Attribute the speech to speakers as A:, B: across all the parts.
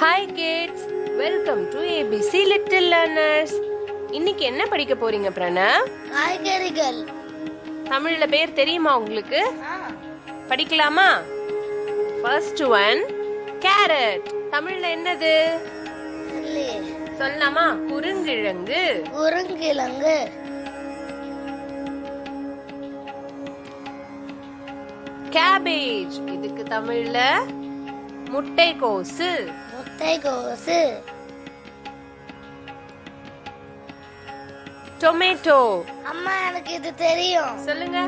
A: Hi kids welcome to ABC little learners இன்னைக்கு என்ன படிக்க போறீங்க பிரணவ்?
B: காய்கறிகள்.
A: தமிழ்ல பேர் தெரியுமா உங்களுக்கு? படிக்கலாமா? ஃபர்ஸ்ட் ஒன் கேரட் தமிழ்ல என்னது? சொல்லலாமா? குறுங்கிழங்கு.
B: உருங்கிழங்கு
A: கேபேஜ் இதுக்கு தமிழ்ல முட்டைக்கோசு.
B: முட்டைகோசு
A: டொமேட்டோ
B: அம்மா எனக்கு இது தெரியும்.
A: சொல்லுங்க.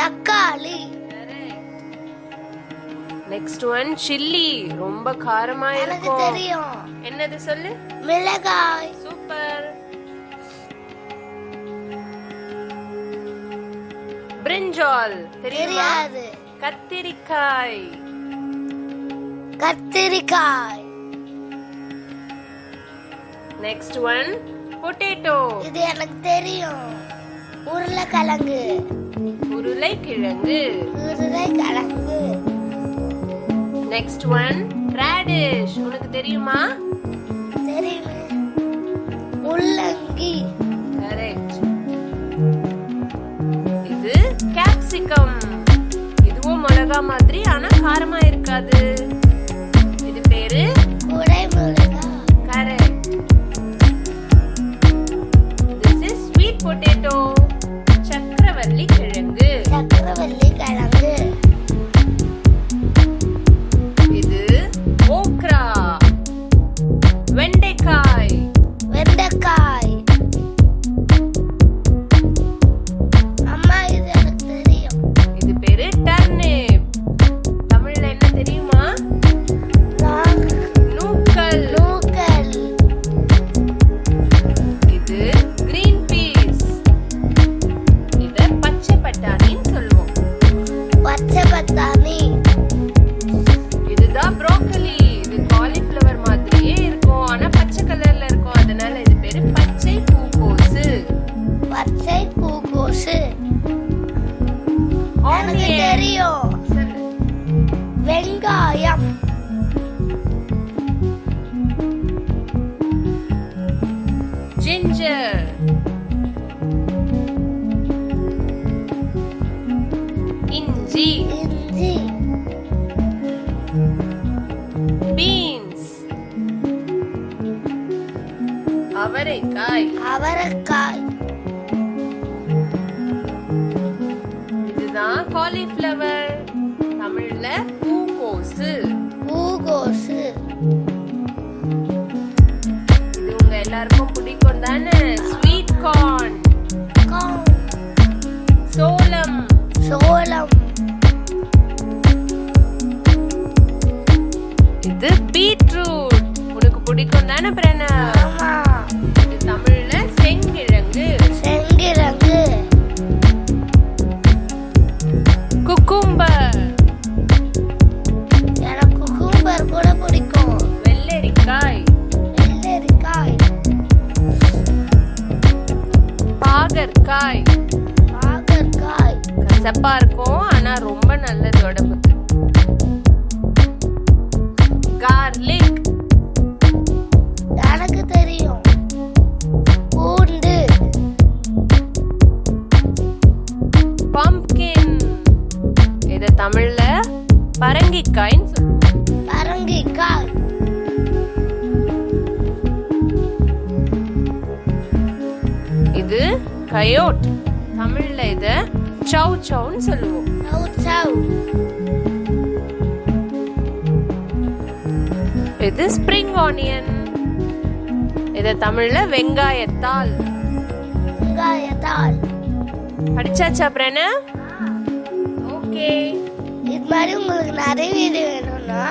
B: தக்காளி.
A: நெக்ஸ்ட் ஒன் சில்லி ரொம்ப காரமா
B: எனக்கு
A: இருக்கும்.
B: தெரியும்.
A: என்னது சொல்லு?
B: மிளகாய்.
A: சூப்பர் பிரிஞ்சால் தெரியுமா?
B: தெரியாது.
A: கத்திரிக்காய்.
B: கத்திரிக்காய்.
A: நெக்ஸ்ட் ஒன் பொட்டேட்டோ
B: இது எனக்கு தெரியும். உருளைக்கிழங்கு.
A: உருளைக்கிழங்கு.
B: உருளைக்கிழங்கு.
A: நெக்ஸ்ட் ஒன் ரேடிஷ் உனக்கு தெரியுமா?
B: தெரியுமே. முள்ளங்கி.
A: கரெக்ட் இது கேப்சிகம் இதுவும் மிளகா மாதிரி ஆனா காரமா இருக்காது. பேரு?
B: குடை மிளகாய்
A: correct this is sweet potato சக்கரவள்ளி கிழங்கு.
B: சக்கரவள்ளி
A: பச்சை பூக்கோசு
B: எனக்கு தெரியும். வெங்காயம்.
A: ஜிஞ்சர். இஞ்சி.
B: இஞ்சி.
A: பீன்ஸ். அவரைக்காய்.
B: அவரைக்காய்.
A: காலிஃப்ளவர் தமிழ்ல பூக்கோசு
B: பூகோசு
A: இது உங்க எல்லாருக்கும் பிடிக்கும் தானே? ஸ்வீட் கார்ன், சோளம்.
B: சோளம்.
A: இது பீட்ரூட் உனக்கு பிடிக்கும் தானே
B: பாகற்காய்
A: கசப்பா இருக்கும். ஆனா ரொம்ப நல்லது உடம்புக்கு. கார்லிக்
B: எனக்கு தெரியும். பூண்டு.
A: பம்ப்கின் இது தமிழ்ல பரங்கிக்காய்ன்னு சொல்லுவோம்
B: பரங்கிக்காய்.
A: இது கயோட் தமிழ்ல இத சௌ சௌன்னு சொல்லுவோம்.
B: சவு சவு
A: இது ஸ்ப்ரிங் ஆனியன் இத தமிழ்ல வெங்காயத்தால்
B: வெங்காயத்தால்
A: படிச்சாச்சா பிரணவ் ஓகே.
B: இது மாதிரி உங்களுக்கு நிறைய வீடு வேணும்னா